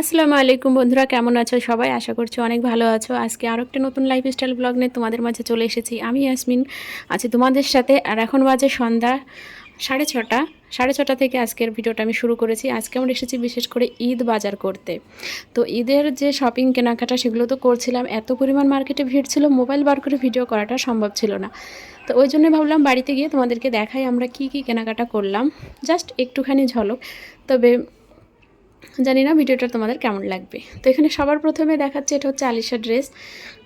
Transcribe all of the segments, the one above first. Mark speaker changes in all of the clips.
Speaker 1: আসসালামু আলাইকুম বন্ধুরা, কেমন আছো সবাই? আশা করছি অনেক ভালো আছো। আজকে আরও একটা নতুন লাইফস্টাইল ব্লগ নিয়ে তোমাদের মাঝে চলে এসেছি। আমি ইয়াসমিন, আছি তোমাদের সাথে। আর এখন বাজে সন্ধ্যা সাড়ে ছটা সাড়ে ছটা থেকে আজকের ভিডিওটা আমি শুরু করেছি। আজকে আমরা এসেছি বিশেষ করে ঈদ বাজার করতে। তো ঈদের যে শপিং কেনাকাটা সেগুলো তো করছিলাম। এত পরিমাণ মার্কেটে ভিড় ছিল মোবাইল বার করে ভিডিও করাটা সম্ভব ছিল না। তো ওই জন্য ভাবলাম বাড়িতে গিয়ে তোমাদেরকে দেখাই আমরা কি কি কেনাকাটা করলাম। জাস্ট একটুখানি ঝলক। তবে জানি না ভিডিওটা তোমাদের কেমন লাগবে। তো এখানে সবার প্রথমে দেখাচ্ছে এটা হচ্ছে আলিশা ড্রেস।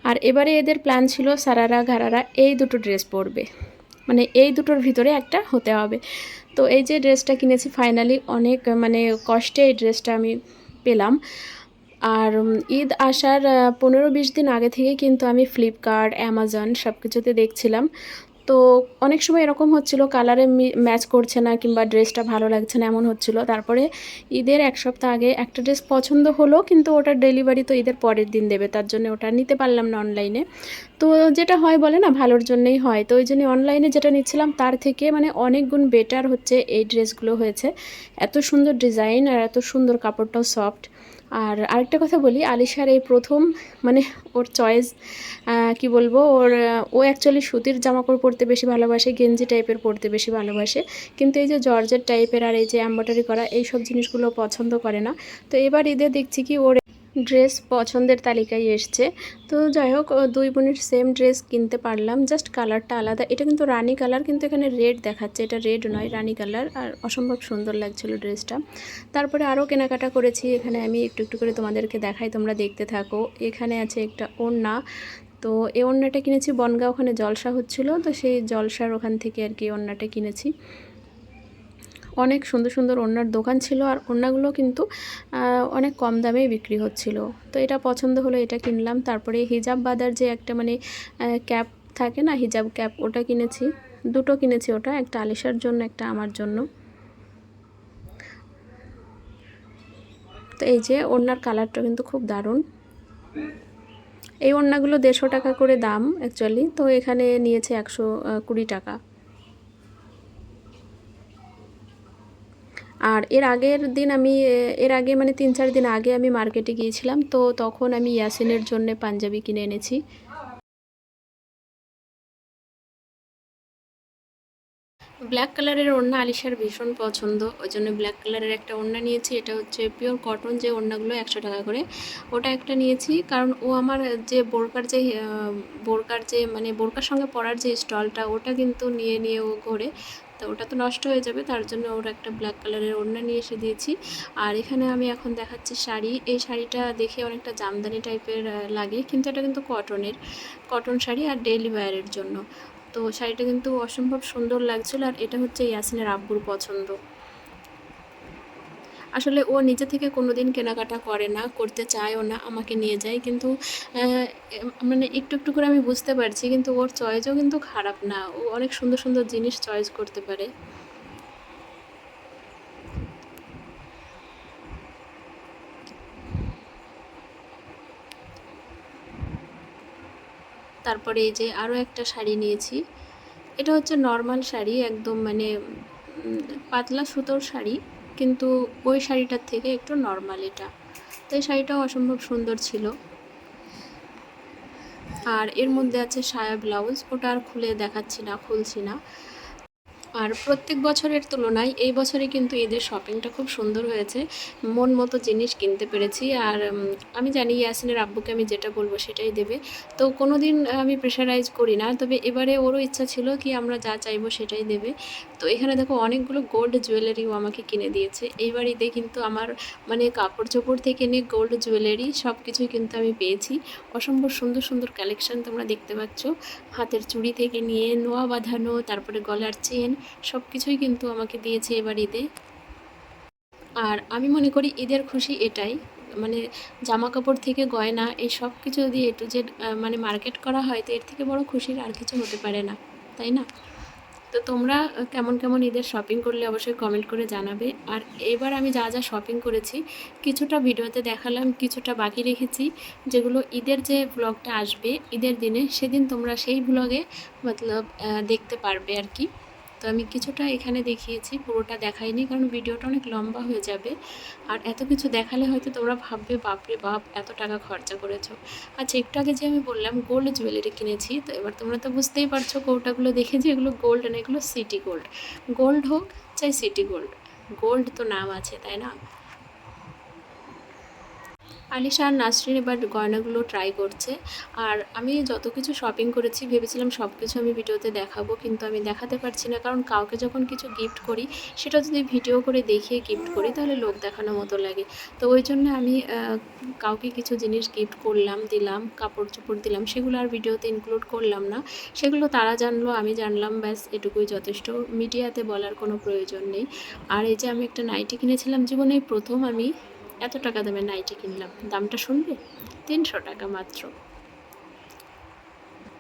Speaker 1: আর এবারে এদের প্ল্যান ছিল সারারা, ঘারারা এই দুটো ড্রেস পরবে। মানে এই দুটোর ভিতরে একটা হতে হবে। তো এই যে ড্রেসটা কিনেছি ফাইনালি অনেক মানে কষ্টে এই ড্রেসটা আমি পেলাম। আর ঈদ আসার পনেরো বিশ দিন আগে থেকে কিন্তু আমি ফ্লিপকার্ট অ্যামাজন সব কিছুতে দেখছিলাম। তো অনেক সময় এরকম হচ্ছিল, কালারে ম্যাচ করছে না কিংবা ড্রেসটা ভালো লাগছে না এমন হচ্ছিল। তারপরে ঈদের এক সপ্তাহ আগে একটা ড্রেস পছন্দ হলো, কিন্তু ওটার ডেলিভারি তো ঈদের পরের দিন দেবে, তার জন্য ওটা নিতে পারলাম না অনলাইনে। তো যেটা হয় বলে না, ভালোর জন্যই হয়। তো ওই জন্য অনলাইনে যেটা নিচ্ছিলাম, তার থেকে মানে অনেক গুণ বেটার হচ্ছে এই ড্রেসগুলো হয়েছে। এত সুন্দর ডিজাইন আর এত সুন্দর কাপড়টাও সফট। আর আরেকটা কথা বলি, আলিশার এই প্রথম মানে ওর চয়েস কি বলব, ওর, ও অ্যাকচুয়ালি সুতির জামাকাপড় পরতে বেশি ভালোবাসে, গেঞ্জি টাইপের পরতে বেশি ভালোবাসে। কিন্তু এই যে জর্জের টাইপের আর এই যে এম্ব্রয়ডারি করা এই সব জিনিসগুলো পছন্দ করে না। তো এবার ঈদে দেখছি কি ওর ড্রেস পছন্দের তালিকায় এসছে। তো যাই হোক দুই বোনের সেম ড্রেস কিনতে পারলাম। জাস্ট কালারটা আলাদা। এটা কিন্তু রানি কালার কিন্তু এখানে রেড দেখাচ্ছে। এটা রেড নয়, রানি কালার আর অসম্ভব সুন্দর লাগছিল ড্রেসটা। তারপরে আরও কেনাকাটা করেছি। এখানে আমি একটু একটু করে তোমাদেরকে দেখাই। তোমরা দেখতে থাকো। এখানে আছে একটা ওড়না। তো এই ওড়নাটা কিনেছি। বনগা ওখানে জলসা হচ্ছিল। তো সেই জলসার ওখান থেকে আর কি ওড়নাটা কিনেছি। অনেক সুন্দর সুন্দর ওড়নার দোকান ছিল আর ওড়নাগুলো কিন্তু অনেক কম দামেই বিক্রি হচ্ছিল। তো এটা পছন্দ হলো, এটা কিনলাম। তারপরে হিজাব বাদার যে একটা মানে ক্যাপ থাকে না, হিজাব ক্যাপ, ওটা কিনেছি। দুটো কিনেছি ওটা, একটা আলিশার জন্য, একটা আমার জন্য। তো এই যে ওড়নার কালারটা কিন্তু খুব দারুণ। এই ওড়নাগুলো দেড়শো টাকা করে দাম অ্যাকচুয়ালি তো এখানে নিয়েছে একশো কুড়ি টাকা। আর এর আগের দিন আমি, এর আগে মানে তিন চার দিন আগে আমি মার্কেটে গিয়েছিলাম, তো তখন আমি ইয়াসিনের জন্য পাঞ্জাবি কিনে এনেছি। ব্ল্যাক কালারের ওড়না আলিশার ভীষণ পছন্দ, ওই জন্য ব্ল্যাক কালারের একটা ওড়না নিয়েছি, এটা হচ্ছে পিওর কটন যে ওড়নাগুলো একশো টাকা করে, ওটা একটা নিয়েছি, কারণ ও আমার যে বোরকার যে বোরকার যে মানে বোরকার সঙ্গে পরার যে স্টলটা, ওটা কিন্তু নিয়ে নিয়ে ও ঘোরে তো ওটা তো নষ্ট হয়ে যাবে, তার জন্য ওর একটা ব্ল্যাক কালারের ওড়না নিয়ে এসে দিয়েছি। আর এখানে আমি এখন দেখাচ্ছি শাড়ি। এই শাড়িটা দেখে অনেকটা জামদানি টাইপের লাগে, কিন্তু এটা কিন্তু কটনের কটন শাড়ি আর ডেলি ওয়্যারের জন্য। তো শাড়িটা কিন্তু অসম্ভব সুন্দর লাগছিল আর এটা হচ্ছে ইয়াসিনের আব্বুর পছন্দ। আসলে ও নিজে থেকে কোনো দিন কেনাকাটা করে না, করতে চায়ও না, আমাকে নিয়ে যায়। কিন্তু মানে একটু একটু করে আমি বুঝতে পারছি, কিন্তু ওর চয়েসও কিন্তু খারাপ না। ও অনেক সুন্দর সুন্দর জিনিস চয়েস করতে পারে। তারপরে এই যে আরও একটা শাড়ি নিয়েছি। এটা হচ্ছে নর্মাল শাড়ি, একদম মানে পাতলা সুতোর শাড়ি। কিন্তু ওই শাড়িটার থেকে একটু নর্মাল এটা। তো এই শাড়িটাও অসম্ভব সুন্দর ছিল। আর এর মধ্যে আছে সায়া ব্লাউজ, ওটা আর খুলে দেখাচ্ছি না, খুলছি না। আর প্রত্যেক বছরের তুলনায় এই বছরে কিন্তু ঈদের শপিংটা খুব সুন্দর হয়েছে। মন মতো জিনিস কিনতে পেরেছি আর আমি জানি ইয়াসিনের আব্বুকে আমি যেটা বলব সেটাই দেবে। তো কোনো দিন আমি প্রেশারাইজ করি না, তবে এবারে ওরও ইচ্ছা ছিল কি আমরা যা চাইব সেটাই দেবে। তো এখানে দেখো অনেকগুলো গোল্ড জুয়েলারিও আমাকে কিনে দিয়েছে। এইবার ঈদে কিন্তু আমার মানে কাপড় চোপড় থেকে নিয়ে গোল্ড জুয়েলারি সব কিছুই কিন্তু আমি পেয়েছি। অসম্ভব সুন্দর সুন্দর কালেকশান তোমরা দেখতে পাচ্ছ। হাতের চুড়ি থেকে নিয়ে, নোয়া বাঁধানো, তারপরে গলার চেন সব কিছুই কিন্তু আমাকে দিয়েছে এবার ঈদে। আর আমি মনে করি ঈদের খুশি এটাই মানে জামা কাপড় থেকে গয়না, এই সব কিছু যদি এ টু জেড মানে মার্কেট করা হয়, তো এর থেকে বড় খুশির আর কিছু হতে পারে না, তাই না? তো তোমরা কেমন কেমন ঈদের শপিং করলে অবশ্যই কমেন্ট করে জানাবে। আর এবার আমি যা যা শপিং করেছি, কিছুটা ভিডিওতে দেখালাম, কিছুটা বাকি রেখেছি, যেগুলো ঈদের যে ব্লগটা আসবে, ঈদের দিনে, সেদিন তোমরা সেই ব্লগে মতলব দেখতে পারবে আর কি। তো আমি কিছুটা এখানে দেখিয়েছি, পুরোটা দেখাইনি কারণ ভিডিওটা অনেক লম্বা হয়ে যাবে। আর এত কিছু দেখালে হয়তো তোমরা ভাববে, বাপরে বাপ, এত টাকা খরচা করেছ। আচ্ছা একটু আগে যে আমি বললাম গোল্ড জুয়েলারি কিনেছি, তো এবার তোমরা তো বুঝতেই পারছ কৌটাগুলো দেখে যে এগুলো গোল্ড না, এগুলো সিটি গোল্ড গোল্ড হোক, চাই সিটি গোল্ড গোল্ড তো নাম আছে, তাই না? আলিশা আর নাসরিন এবার গয়নাগুলো ট্রাই করছে। আর আমি যত কিছু শপিং করেছি, ভেবেছিলাম সব কিছু আমি ভিডিওতে দেখাবো, কিন্তু আমি দেখাতে পারছি না। কারণ কাউকে যখন কিছু গিফট করি, সেটা যদি ভিডিও করে দেখিয়ে গিফট করি, তাহলে লোক দেখানোর মতো লাগে। তো ওই জন্য আমি কাউকে কিছু জিনিস গিফট করলাম, দিলাম, কাপড় চোপড় দিলাম, সেগুলো আর ভিডিওতে ইনক্লুড করলাম না। সেগুলো তারা জানলো, আমি জানলাম, ব্যাস, এটুকুই যথেষ্ট। মিডিয়াতে বলার কোনো প্রয়োজন নেই। আর এই যে আমি একটা নাইটি কিনেছিলাম, জীবনে প্রথম আমি এত টাকা দামের নাইটি কিনলাম দামটা শুনবে? তিনশো টাকা মাত্র।